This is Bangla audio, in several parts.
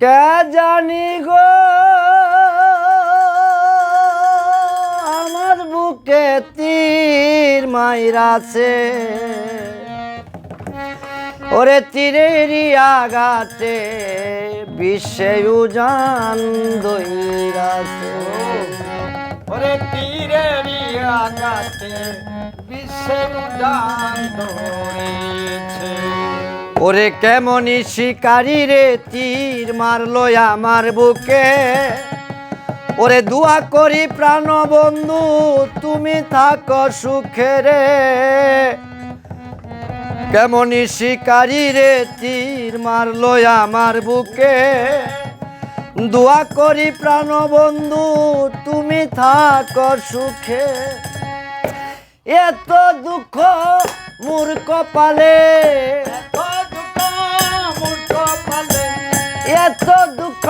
কে জানি গো? আমার বুকে তীর মাইরাছে। ওরে তীরের আগাতে বিশ্বে উজান দইরাছে। ওরে তীরের আঘাতে বিশ্বের উজান ধরেছে ওরে কেমনি শিকারি রে তীর মারলো আমার বুকে। ওরে দুয়া করি প্রাণ বন্ধু তুমি থাকো সুখে রে। কেমনি শিকারি রে তীর মারলো আমার বুকে। দোয়া করি প্রাণ বন্ধু তুমি থাকো সুখে। এত দুঃখ মূর কপালে। এত দুঃখ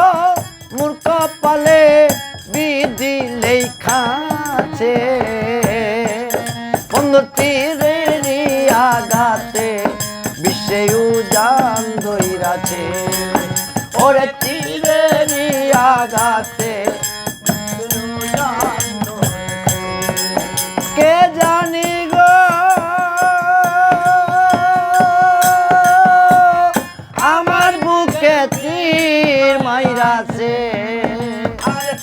মূর্খ পালে বিধি লেখাছে। আছে আগাতে বিশ্বে উজান দইরাছে ওরে তীরে আগাতে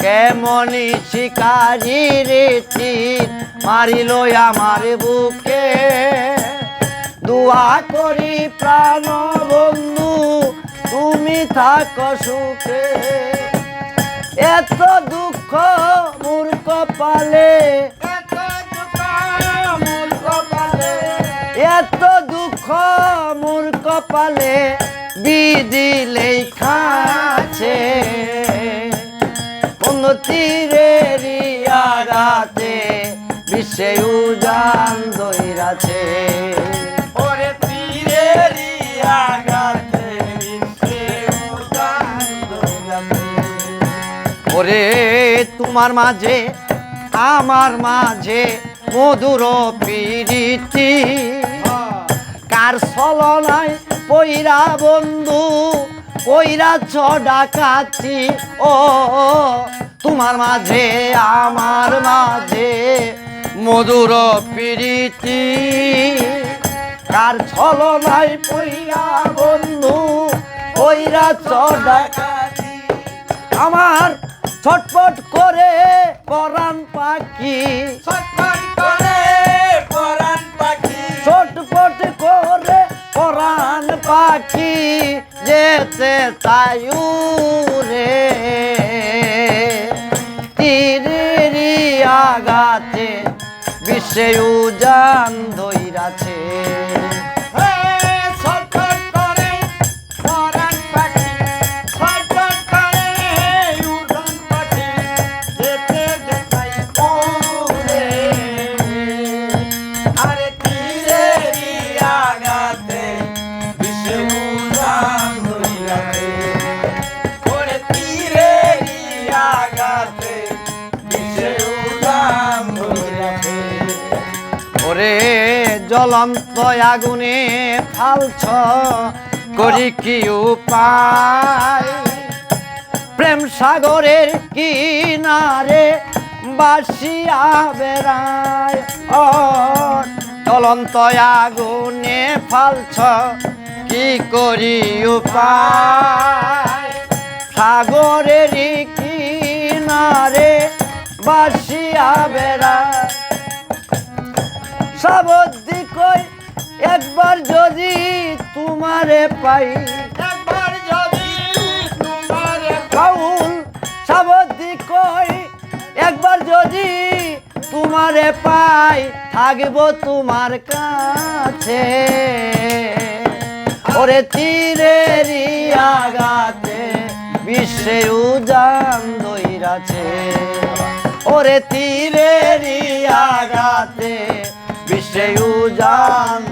কেমনি শিকারি রে তীর মারিল আমার বুকে। দুয়া করি প্রাণ বন্ধু তুমি থাকো সুখে। এত দুঃখ মূর পালে। এত দুঃখ মূর্খ পালে। এত দুঃখ মূর লেখাছে তীরের আগাতে বিশ্বে উজান দইরাছে ওরে তীরের উজান ওরে তোমার মাঝে, আমার মাঝে মধুর পিরিতি। কার ছলনায় পইরা বন্ধু, পইরা ডাকাতি। ও তোমার মাঝে আমার মাঝে মধুর পিরিতি। কার ছলনায় পইরা বন্ধু পইরা ডাকাতি আমার ছটপট করে পরাণ পাখি। ছটফট করে পরাণ পাখি। ছটপট করে পরাণ পাখি। যেতে তায়ু আগাতে বিশ্বে উজান ধইরাছে জ্বলন্ত আগুনে ফালছ করি কি উপায়? প্রেম সাগরের কিনারে বাসিয়া বেড়ায়। ও জ্বলন্ত আগুনে ফালছ কি করি উপায়? সাগরের কিনারে বাসিয়া বেড়ায়। সাবদ্ধি কই একবার যদি তোমারে পাই। একবার যদি তোমার কাউল সাবদ্ধি কই একবার যদি তোমারে পাই থাকব তোমার কাছে। ওরে তীরেরই আগাতে বিশ্বে উজান দইরাছে। ওরে তীরের আগাতে বিশ্বে উজান